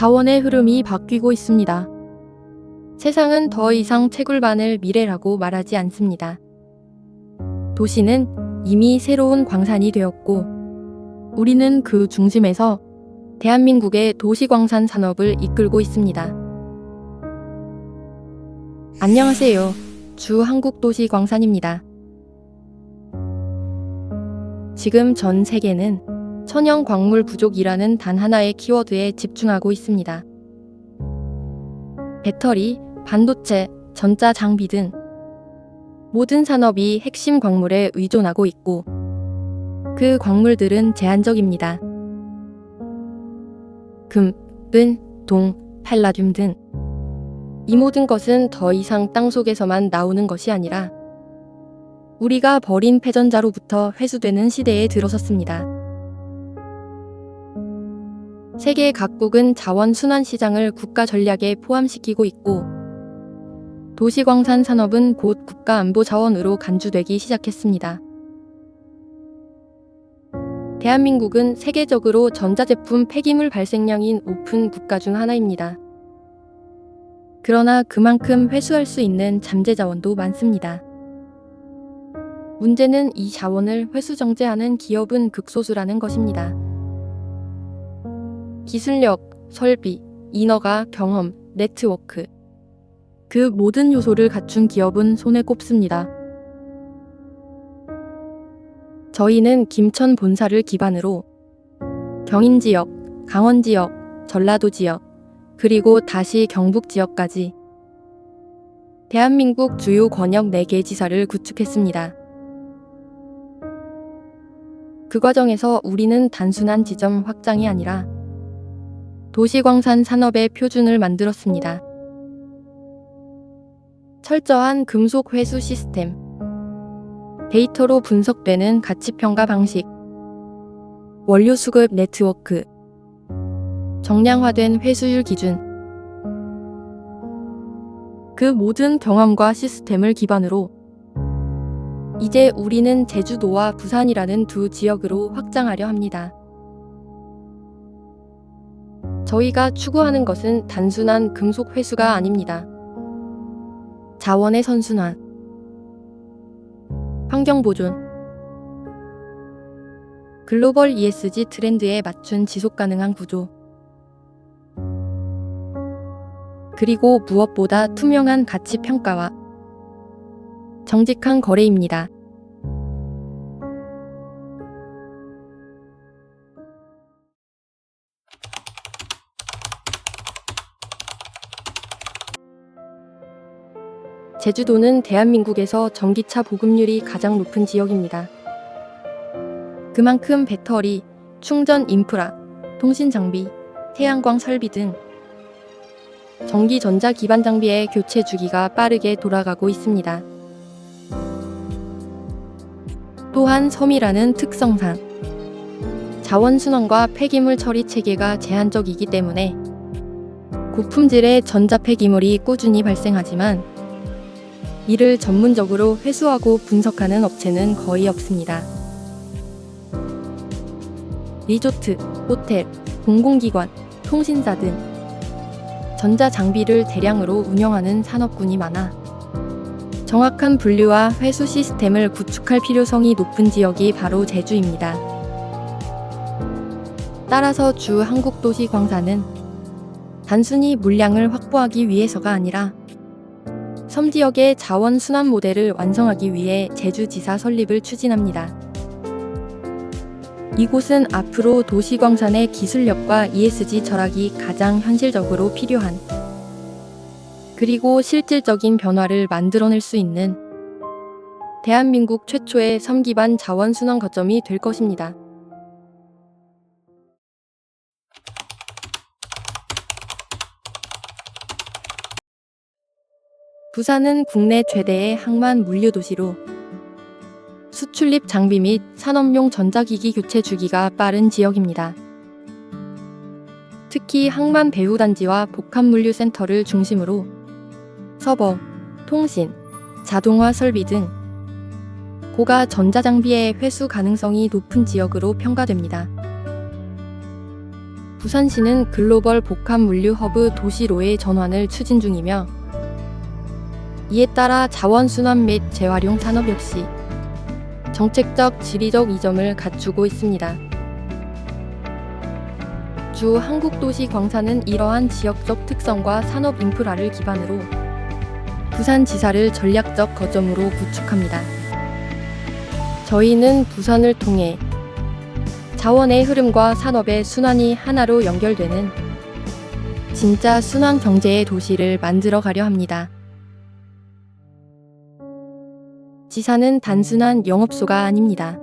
자원의 흐름이 바뀌고 있습니다. 세상은 더 이상 채굴반을 미래라고 말하지 않습니다. 도시는 이미 새로운 광산이 되었고, 우리는 그 중심에서 대한민국의 도시광산 산업을 이끌고 있습니다. 안녕하세요. 주 한국도시광산입니다. 지금 전 세계는 천연 광물 부족이라는 단 하나의 키워드에 집중하고 있습니다. 배터리, 반도체, 전자 장비 등 모든 산업이 핵심 광물에 의존하고 있고 그 광물들은 제한적입니다. 금, 은, 동, 팔라듐 등 이 모든 것은 더 이상 땅 속에서만 나오는 것이 아니라 우리가 버린 패전자로부터 회수되는 시대에 들어섰습니다. 세계 각국은 자원 순환 시장을 국가 전략에 포함시키고 있고 도시광산 산업은 곧 국가 안보 자원으로 간주되기 시작했습니다. 대한민국은 세계적으로 전자제품 폐기물 발생량인 오픈 국가 중 하나입니다. 그러나 그만큼 회수할 수 있는 잠재 자원도 많습니다. 문제는 이 자원을 회수 정제하는 기업은 극소수라는 것입니다. 기술력, 설비, 인허가, 경험, 네트워크. 그 모든 요소를 갖춘 기업은 손에 꼽습니다. 저희는 김천 본사를 기반으로 경인 지역, 강원 지역, 전라도 지역, 그리고 다시 경북 지역까지 대한민국 주요 권역 4개 지사를 구축했습니다. 그 과정에서 우리는 단순한 지점 확장이 아니라 도시광산 산업의 표준을 만들었습니다. 철저한 금속 회수 시스템, 데이터로 분석되는 가치평가 방식, 원료 수급 네트워크, 정량화된 회수율 기준, 그 모든 경험과 시스템을 기반으로 이제 우리는 제주도와 부산이라는 두 지역으로 확장하려 합니다. 저희가 추구하는 것은 단순한 금속 회수가 아닙니다. 자원의 선순환, 환경 보존, 글로벌 ESG 트렌드에 맞춘 지속 가능한 구조, 그리고 무엇보다 투명한 가치 평가와 정직한 거래입니다. 제주도는 대한민국에서 전기차 보급률이 가장 높은 지역입니다. 그만큼 배터리, 충전 인프라, 통신 장비, 태양광 설비 등 전기 전자 기반 장비의 교체 주기가 빠르게 돌아가고 있습니다. 또한 섬이라는 특성상 자원 순환과 폐기물 처리 체계가 제한적이기 때문에 고품질의 전자 폐기물이 꾸준히 발생하지만 이를 전문적으로 회수하고 분석하는 업체는 거의 없습니다. 리조트, 호텔, 공공기관, 통신사 등 전자 장비를 대량으로 운영하는 산업군이 많아 정확한 분류와 회수 시스템을 구축할 필요성이 높은 지역이 바로 제주입니다. 따라서 주 한국도시광산은 단순히 물량을 확보하기 위해서가 아니라 섬 지역의 자원 순환 모델을 완성하기 위해 제주지사 설립을 추진합니다. 이곳은 앞으로 도시광산의 기술력과 ESG 철학이 가장 현실적으로 필요한 그리고 실질적인 변화를 만들어낼 수 있는 대한민국 최초의 섬 기반 자원 순환 거점이 될 것입니다. 부산은 국내 최대의 항만 물류 도시로 수출입 장비 및 산업용 전자기기 교체 주기가 빠른 지역입니다. 특히 항만 배후단지와 복합물류센터를 중심으로 서버, 통신, 자동화 설비 등 고가 전자장비의 회수 가능성이 높은 지역으로 평가됩니다. 부산시는 글로벌 복합 물류 허브 도시로의 전환을 추진 중이며 이에 따라 자원 순환 및 재활용 산업 역시 정책적 지리적 이점을 갖추고 있습니다. 주 한국도시광산은 이러한 지역적 특성과 산업 인프라를 기반으로 부산지사를 전략적 거점으로 구축합니다. 저희는 부산을 통해 자원의 흐름과 산업의 순환이 하나로 연결되는 진짜 순환 경제의 도시를 만들어 가려 합니다. 지사는 단순한 영업소가 아닙니다.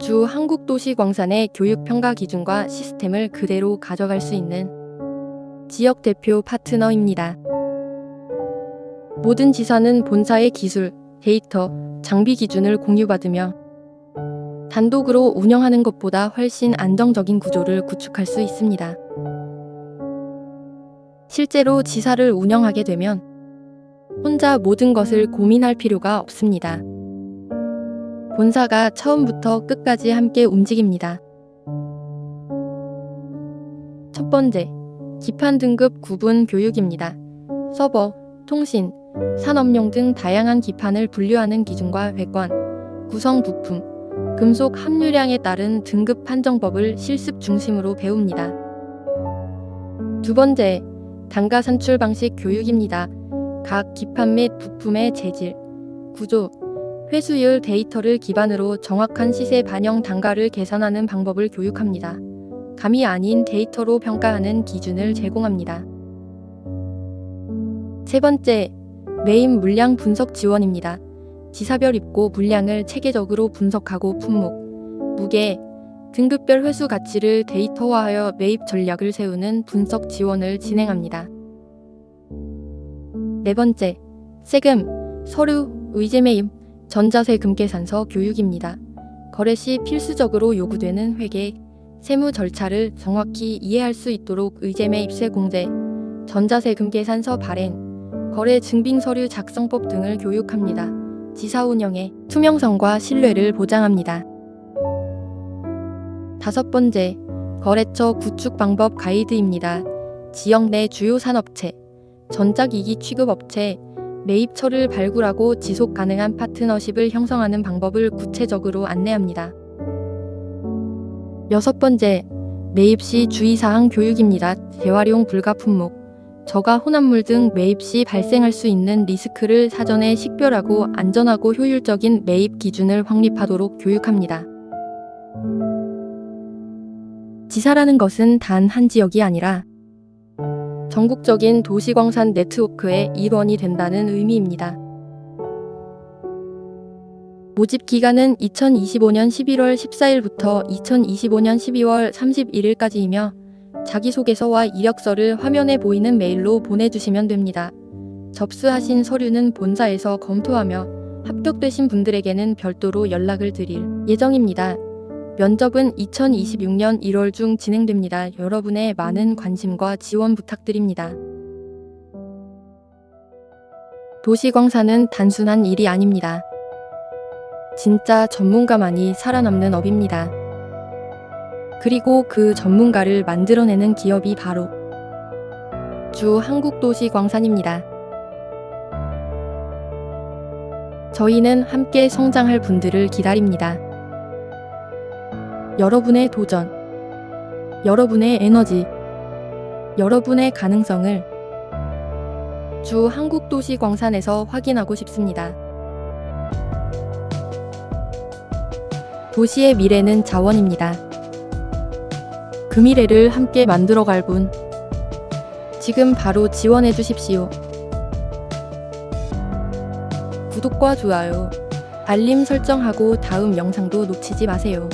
주 한국도시광산의 교육평가 기준과 시스템을 그대로 가져갈 수 있는 지역 대표 파트너입니다. 모든 지사는 본사의 기술, 데이터, 장비 기준을 공유받으며 단독으로 운영하는 것보다 훨씬 안정적인 구조를 구축할 수 있습니다. 실제로 지사를 운영하게 되면 혼자 모든 것을 고민할 필요가 없습니다. 본사가 처음부터 끝까지 함께 움직입니다. 첫 번째, 기판 등급 구분 교육입니다. 서버, 통신, 산업용 등 다양한 기판을 분류하는 기준과 회권, 구성 부품, 금속 함유량에 따른 등급 판정법을 실습 중심으로 배웁니다. 두 번째, 단가 산출 방식 교육입니다. 각 기판 및 부품의 재질, 구조, 회수율 데이터를 기반으로 정확한 시세 반영 단가를 계산하는 방법을 교육합니다. 감이 아닌 데이터로 평가하는 기준을 제공합니다. 세 번째, 메인 물량 분석 지원입니다. 지사별 입고 물량을 체계적으로 분석하고 품목, 무게, 등급별 회수 가치를 데이터화하여 매입 전략을 세우는 분석 지원을 진행합니다. 네 번째, 세금, 서류, 의제 매입, 전자세 금 계산서 교육입니다. 거래 시 필수적으로 요구되는 회계, 세무 절차를 정확히 이해할 수 있도록 의제 매입세 공제, 전자세 금 계산서 발행, 거래 증빙 서류 작성법 등을 교육합니다. 지사 운영의 투명성과 신뢰를 보장합니다. 다섯 번째, 거래처 구축 방법 가이드입니다. 지역 내 주요 산업체, 전자기기 취급업체, 매입처를 발굴하고 지속 가능한 파트너십을 형성하는 방법을 구체적으로 안내합니다. 여섯 번째, 매입 시 주의사항 교육입니다. 재활용 불가 품목, 저가 혼합물 등 매입 시 발생할 수 있는 리스크를 사전에 식별하고 안전하고 효율적인 매입 기준을 확립하도록 교육합니다. 지사라는 것은 단 한 지역이 아니라 전국적인 도시광산 네트워크의 일원이 된다는 의미입니다. 모집 기간은 2025년 11월 14일부터 2025년 12월 31일까지이며 자기소개서와 이력서를 화면에 보이는 메일로 보내주시면 됩니다. 접수하신 서류는 본사에서 검토하며 합격되신 분들에게는 별도로 연락을 드릴 예정입니다. 면접은 2026년 1월 중 진행됩니다. 여러분의 많은 관심과 지원 부탁드립니다. 도시광산은 단순한 일이 아닙니다. 진짜 전문가만이 살아남는 업입니다. 그리고 그 전문가를 만들어내는 기업이 바로 주 한국도시광산입니다. 저희는 함께 성장할 분들을 기다립니다. 여러분의 도전, 여러분의 에너지, 여러분의 가능성을 주 한국도시광산에서 확인하고 싶습니다. 도시의 미래는 자원입니다. 그 미래를 함께 만들어갈 분, 지금 바로 지원해 주십시오. 구독과 좋아요, 알림 설정하고 다음 영상도 놓치지 마세요.